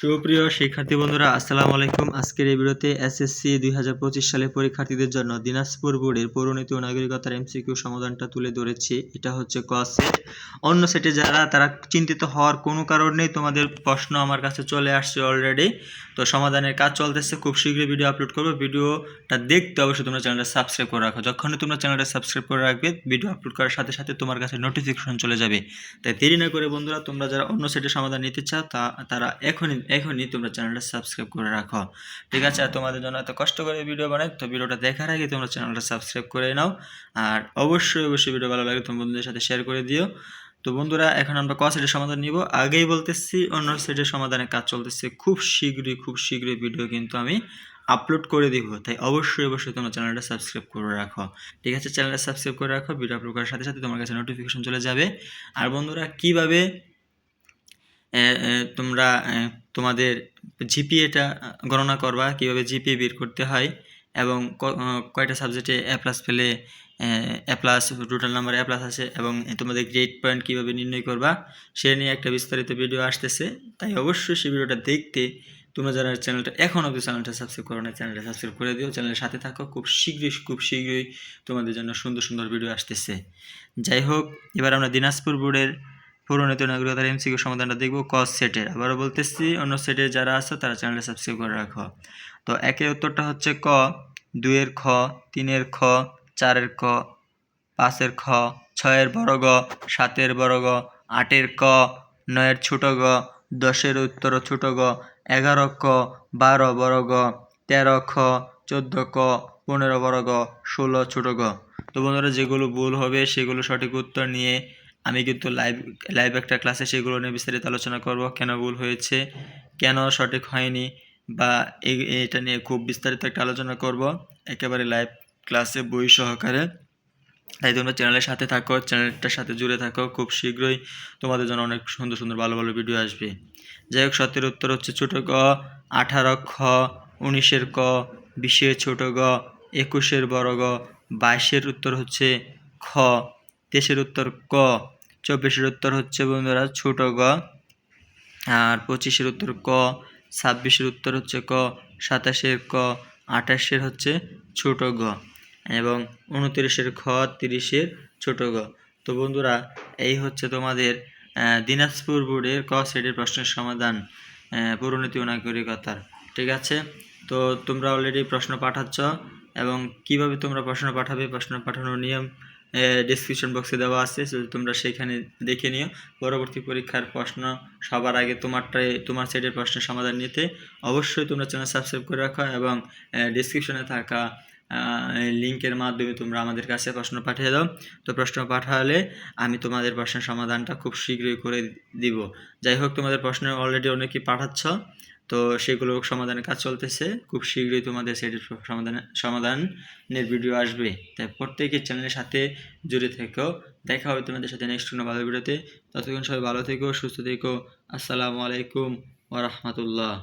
সুপ্রিয় শিক্ষার্থী বন্ধুরা, আসসালামু আলাইকুম। আজকের এই ভিডিওতে এসএসসি দুই হাজার পঁচিশ সালে পরীক্ষার্থীদের জন্য দিনাজপুর বোর্ডের পৌরনীতি ও নাগরিকতার এমসিকিউ সমাধানটা তুলে ধরেছি। এটা হচ্ছে ক সেট অন্য সেটে যারা, তারা চিন্তিত হওয়ার কোনো কারণ নেই তোমাদের প্রশ্ন আমার কাছে চলে আসছে অলরেডি তো সমাধানের কাজ চলতেছে। খুব শীঘ্রই ভিডিও আপলোড করব। ভিডিওটা দেখতে অবশ্যই তোমরা চ্যানেলটা সাবস্ক্রাইব করে রাখো। যখনই তোমরা চ্যানেলটা সাবস্ক্রাইব করে রাখবে ভিডিও আপলোড করার সাথে সাথে তোমার কাছে নোটিফিকেশন চলে যাবে। তাই দেরি না করে বন্ধুরা, তোমরা যারা অন্য সেটের সমাধান নিতে চাও, তা, তারা এখনই এখনই তোমরা চ্যানেলটা সাবস্ক্রাইব করে রাখো। ঠিক আছে, আর তোমাদের জন্য এত কষ্ট করে ভিডিও বানাই, তো ভিডিওটা দেখার আগে তোমরা চ্যানেলটা সাবস্ক্রাইব করে নাও। আর অবশ্যই অবশ্যই ভিডিও ভালো লাগে, তোমার বন্ধুদের সাথে শেয়ার করে দিও। তো বন্ধুরা, এখন আমরা ক সেটের সমাধান নিব? আগেই বলতেছি, অন্য সেটের সমাধানের কাজ চলতেছে। খুব শীঘ্রই খুব শীঘ্রই ভিডিও কিন্তু আমি আপলোড করে দিব। তাই অবশ্যই অবশ্যই তোমার চ্যানেলটা সাবস্ক্রাইব করে রাখো। ঠিক আছে, চ্যানেলটা সাবস্ক্রাইব করে রাখো ভিডিও আপলোড করার সাথে সাথে তোমার কাছে নোটিফিকেশন চলে যাবে। আর বন্ধুরা, কীভাবে তোমরা তোমাদের জিপিএটা গণনা করবা, কীভাবে জিপিএ বের করতে হয় এবং কয়টা সাবজেক্টে এ প্লাস পেলে, A plus total number A plus আছে এবং তোমাদের গ্রেড পয়েন্ট কীভাবে নির্ণয় করবা, সে নিয়ে একটা বিস্তারিত ভিডিও আসতেছে। তাই অবশ্যই সেই ভিডিওটা দেখতে, তোমরা যারা চ্যানেলটা এখন অবধি চ্যানেলটা সাবস্ক্রাইব করো না চ্যানেলটা সাবস্ক্রাইব করে দিও চ্যানেলের সাথে থাকো, খুব শীঘ্রই খুব শীঘ্রই তোমাদের জন্য সুন্দর সুন্দর ভিডিও আসতেছে। যাই হোক, এবার আমরা দিনাজপুর বোর্ডের পৌরনীতি নাগরিকতার এমসিকিউ সমাধানটা দেখব কস সেটের আবারও বলতেছি, অন্য সেটে যারা আছে তারা চ্যানেলটা সাবস্ক্রাইব করে রাখো। তো একের উত্তরটা হচ্ছে ক, দুইয়ের খ, তিনের খ, চারের ক, পাঁচের খ, ছয়ের বড় গ, সাতের বড় গ, আটের ক, নয়ের ছোট গ, দশের উত্তর ছোট গ, এগারো ক, বারো বড় গ, তেরো খ, চোদ্দ ক, পনেরো বড় গ, ষোলো ছোট গ। তো বন্ধুরা, যেগুলো ভুল হবে, সেগুলো সঠিক উত্তর নিয়ে আমি কিন্তু লাইভ লাইভ একটা ক্লাসে সেগুলো নিয়ে বিস্তারিত আলোচনা করব, কেন ভুল হয়েছে, কেন সঠিক হয়নি, বা এটা নিয়ে খুব বিস্তারিত একটা আলোচনা করব। একেবারে লাইভ ক্লাসে বই সহকারে। তাই তোমরা চ্যানেলের সাথে থাকো চ্যানেলটার সাথে জুড়ে থাকো, খুব শীঘ্রই তোমাদের জন্য অনেক সুন্দর সুন্দর ভালো ভালো ভিডিও আসবে। যাই হোক, সত্যের উত্তর হচ্ছে ছোট গ, আঠারো খ, উনিশের ক, বিশের ছোট গ, একুশের বড় গ, বাইশের উত্তর হচ্ছে খ, তেইশের উত্তর ক। চব্বিশের উত্তর হচ্ছে বন্ধুরা ছোট গ। আর পঁচিশের উত্তর ক ছাব্বিশের উত্তর হচ্ছে ক সাতাশের ক আঠাশের হচ্ছে ছোট গ এবং উনত্রিশের খ তিরিশের ছোট গ। তো বন্ধুরা এই হচ্ছে তোমাদের দিনাজপুর বোর্ডের ক সেটের প্রশ্নের সমাধান আহ, পৌরনীতি ও নাগরিকতার। ঠিক আছে? তো তোমরা অলরেডি প্রশ্ন পাঠাচ্ছ এবং কীভাবে তোমরা প্রশ্ন পাঠাবে প্রশ্ন পাঠানোর নিয়ম ডিসক্রিপশন বক্সে দেওয়া আছে তোমরা সেখানে দেখে নিও। পরবর্তী পরীক্ষার প্রশ্ন সবার আগে তোমারটাই, তোমার সেটের প্রশ্নের সমাধান নিতে অবশ্যই তোমরা চ্যানেল সাবস্ক্রাইব করে রাখো এবং ডিসক্রিপশনে থাকা লিঙ্কের মাধ্যমে তোমরা আমাদের কাছে প্রশ্ন পাঠিয়ে দাও। তো প্রশ্ন পাঠালে আমি তোমাদের প্রশ্নের সমাধানটা খুব শীঘ্রই করে দিব। যাই হোক, তোমাদের প্রশ্ন অলরেডি অনেকেই পাঠাচ্ছ। তো সেগুলো সমাধানের কাজ চলতেছে। খুব শীঘ্রই তোমাদের সেটির সমাধান, সমাধানের ভিডিও আসবে। তাই প্রত্যেকের চ্যানেলের সাথে জুড়ে থেকো। দেখা হবে তোমাদের সাথে নেক্সট কোনো ভালো ভিডিওতে ততক্ষণ সবাই ভালো থেকো, সুস্থ থেকো। আসসালামু আলাইকুম ওরহমতুল্লাহ